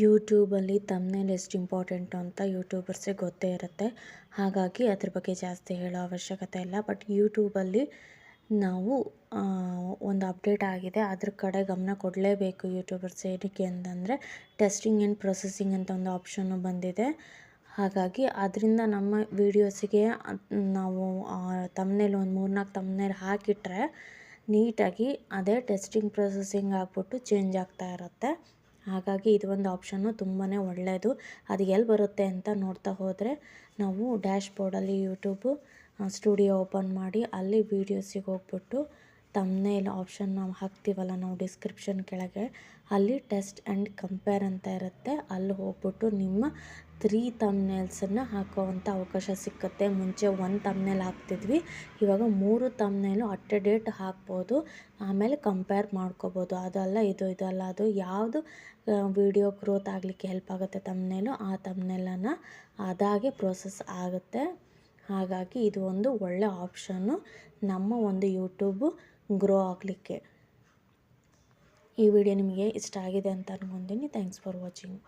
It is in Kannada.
ಯೂಟ್ಯೂಬಲ್ಲಿ ತಮ್ನೇಲ್ ಎಷ್ಟು ಇಂಪಾರ್ಟೆಂಟು ಅಂತ ಯೂಟ್ಯೂಬರ್ಸಿಗೆ ಗೊತ್ತೇ ಇರುತ್ತೆ. ಹಾಗಾಗಿ ಅದ್ರ ಬಗ್ಗೆ ಜಾಸ್ತಿ ಹೇಳೋ ಅವಶ್ಯಕತೆ ಇಲ್ಲ. ಬಟ್ ಯೂಟ್ಯೂಬಲ್ಲಿ ನಾವು ಒಂದು ಅಪ್ಡೇಟ್ ಆಗಿದೆ. ಅದ್ರ ಕಡೆ ಗಮನ ಕೊಡಲೇಬೇಕು ಯೂಟ್ಯೂಬರ್ಸ್ ಏನಕ್ಕೆ ಅಂತಂದರೆ ಟೆಸ್ಟಿಂಗ್ ಆ್ಯಂಡ್ ಪ್ರೊಸೆಸಿಂಗ್ ಅಂತ ಒಂದು ಆಪ್ಷನ್ನು ಬಂದಿದೆ. ಹಾಗಾಗಿ ಅದರಿಂದ ನಮ್ಮ ವೀಡಿಯೋಸಿಗೆ ನಾವು ತಮ್ನೇಲ್ ಒಂದು ಮೂರ್ನಾಲ್ಕು ತಮ್ನೇಲ್ ಹಾಕಿಟ್ರೆ ನೀಟಾಗಿ ಅದೇ ಟೆಸ್ಟಿಂಗ್ ಪ್ರೊಸೆಸಿಂಗ್ ಆಗ್ಬಿಟ್ಟು ಚೇಂಜ್ ಆಗ್ತಾ ಇರುತ್ತೆ. ಹಾಗಾಗಿ ಇದು ಒಂದು ಆಪ್ಷನ್ನು ತುಂಬಾ ಒಳ್ಳೆಯದು ಅದು ಎಲ್ಲಿ ಬರುತ್ತೆ ಅಂತ ನೋಡ್ತಾ ಹೋದರೆ ನಾವು ಡ್ಯಾಶ್ ಬೋರ್ಡಲ್ಲಿ ಯೂಟ್ಯೂಬು ಸ್ಟುಡಿಯೋ ಓಪನ್ ಮಾಡಿ ಅಲ್ಲಿ ವೀಡಿಯೋಸಿಗೆ ಹೋಗ್ಬಿಟ್ಟು ತಮ್ನೇಲ್ ಆಪ್ಷನ್ ನಾವು ಹಾಕ್ತೀವಲ್ಲ ನಾವು ಡಿಸ್ಕ್ರಿಪ್ಷನ್ ಕೆಳಗೆ. ಅಲ್ಲಿ ಟೆಸ್ಟ್ ಆ್ಯಂಡ್ ಕಂಪೇರ್ ಅಂತ ಇರುತ್ತೆ. ಅಲ್ಲಿ ಹೋಗ್ಬಿಟ್ಟು ನಿಮ್ಮ ತ್ರೀ ತಮ್ನೇಲ್ಸನ್ನು ಹಾಕೋವಂಥ ಅವಕಾಶ ಸಿಕ್ಕುತ್ತೆ. ಮುಂಚೆ ಒಂದು ತಮ್ನೇಲ್ ಹಾಕ್ತಿದ್ವಿ. ಇವಾಗ ಮೂರು ತಮ್ನೇಲು ಅಟ್ ಡೇಟ್ ಹಾಕ್ಬೋದು. ಆಮೇಲೆ ಕಂಪೇರ್ ಮಾಡ್ಕೋಬೋದು. ಅದಲ್ಲ, ಇದು ಇದಲ್ಲ ಅದು ಯಾವುದು ವಿಡಿಯೋ ಗ್ರೋತ್ ಆಗಲಿಕ್ಕೆ ಹೆಲ್ಪ್ ಆಗುತ್ತೆ ತಮ್ನೇಲು ಆ ತಮ್ನೇಲನ್ನು ಅದಾಗೆ ಪ್ರೋಸೆಸ್ ಆಗುತ್ತೆ. ಹಾಗಾಗಿ ಇದು ಒಂದು ಒಳ್ಳೆ ಆಪ್ಷನ್ನು ನಮ್ಮ ಒಂದು ಯೂಟ್ಯೂಬು ಗ್ರೋ ಆಗಲಿಕ್ಕೆ ಈ ವಿಡಿಯೋ ನಿಮಗೆ ಇಷ್ಟ ಆಗಿದೆ ಅಂತ ಅನ್ಕೊಂತೀನಿ. Thanks for watching